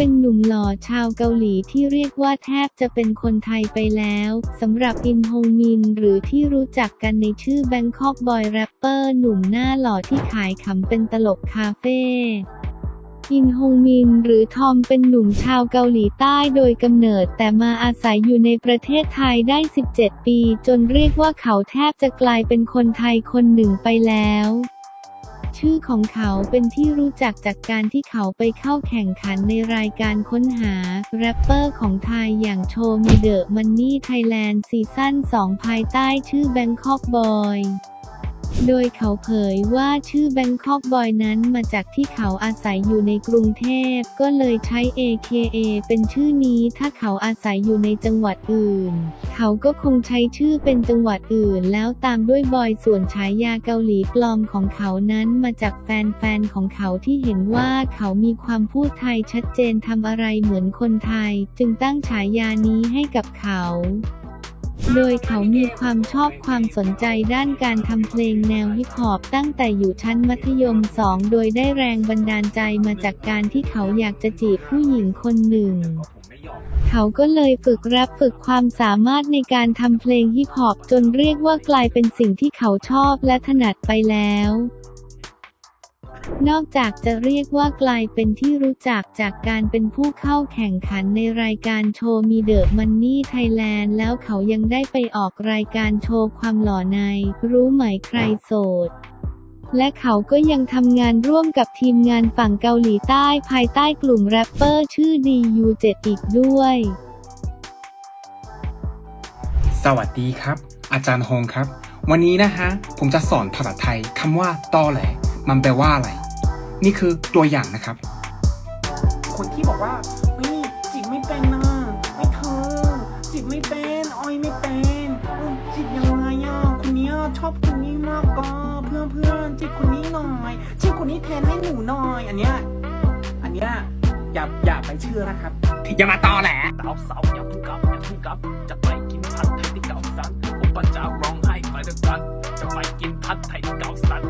เป็นหนุ่มหล่อชาวเกาหลีที่เรียกว่าแทบจะเป็นคนไทยไปแล้วสำหรับอินฮงมินหรือที่รู้จักกันในชื่อ Bangkok Boy Rapper หนุ่มหน้าหล่อที่ขายขำเป็นตลกคาเฟ่อินฮงมินหรือทอมเป็นหนุ่มชาวเกาหลีใต้โดยกำเนิดแต่มาอาศัยอยู่ในประเทศไทยได้ 17 ปี จนเรียกว่าเขาแทบจะกลายเป็นคนไทยคนหนึ่งไปแล้ว ชื่อของเขาเป็นที่รู้จักจากการที่เขาไปเข้าแข่งขันในรายการค้นหา แรปเปอร์ของไทยอย่างโชว์มีเดอะมันนี่ไทยแลนด์ซีซั่น2 ภายใต้ชื่อ Bangkok Boy โดยเขาเผยว่าชื่อ Bangkok Boy นั้นมาจากที่เขาอาศัยอยู่ในกรุงเทพ ก็เลยใช้ AKA เป็นชื่อนี้ถ้าเขาอาศัยอยู่ในจังหวัดอื่น เขาก็คงใช้ชื่อเป็นจังหวัดอื่น แล้วตามด้วยบอยส่วนฉายาเกาหลีปลอมของเขานั้นมาจากแฟนๆของเขาที่เห็นว่าเขามีความพูดไทยชัดเจนทำอะไรเหมือนคนไทย จึงตั้งฉายานี้ให้กับเขา โดยเขามีความชอบความสนใจด้านการทำเพลงแนวฮิปฮอปตั้งแต่อยู่ชั้นมัธยม 2 โดยได้แรงบันดาลใจมาจากการที่เขาอยากจะจีบผู้หญิงคนหนึ่ง เขาก็เลยฝึกแรปฝึกความสามารถในการทำเพลงฮิปฮอปจนเรียกว่ากลายเป็นสิ่งที่เขาชอบและถนัดไปแล้ว นอกจากจะเรียกว่ากลายเป็นที่รู้จักจากการเป็นผู้เข้าแข่งขันในรายการโชว์มีเดอะมันนี่ไทยแลนด์แล้วเขายังได้ไปออกรายการโชว์ความหล่อใน รู้ไหมใครโสดและเขาก็ยังทำงานร่วมกับทีมงานฝั่งเกาหลีใต้ภายใต้กลุ่มแรปเปอร์ชื่อ DU7 อีกด้วย สวัสดีครับ อาจารย์ฮงครับ วันนี้นะฮะ ผมจะสอนภาษาไทยคำว่าตอแหล มันแปลว่าอะไร นี่คือตัวอย่างนะครับ คนที่บอกว่าเฮ้ยจีบไม่เป็นนะไม่เธอจีบไม่เป็นออยไม่เป็นเอ้าจีบยังไงอะคนเนี้ยชอบคนนี้มากก็เพื่อนเพื่อนๆจีบคนนี้หน่อยจีบคนนี้แทนให้หนูหน่อย อันเนี้ยอันเนี้ยอย่าอย่าไปเชื่อนะครับอย่ามาตอแหลสาวสาวอย่าเพิ่งกลับอย่าเพิ่งกลับ จะไปกินผัดไทยที่เก่าสันผมปัญจะร้องไห้ไปด้วยกันจะไปกินผัดไทยที่เก่าสัน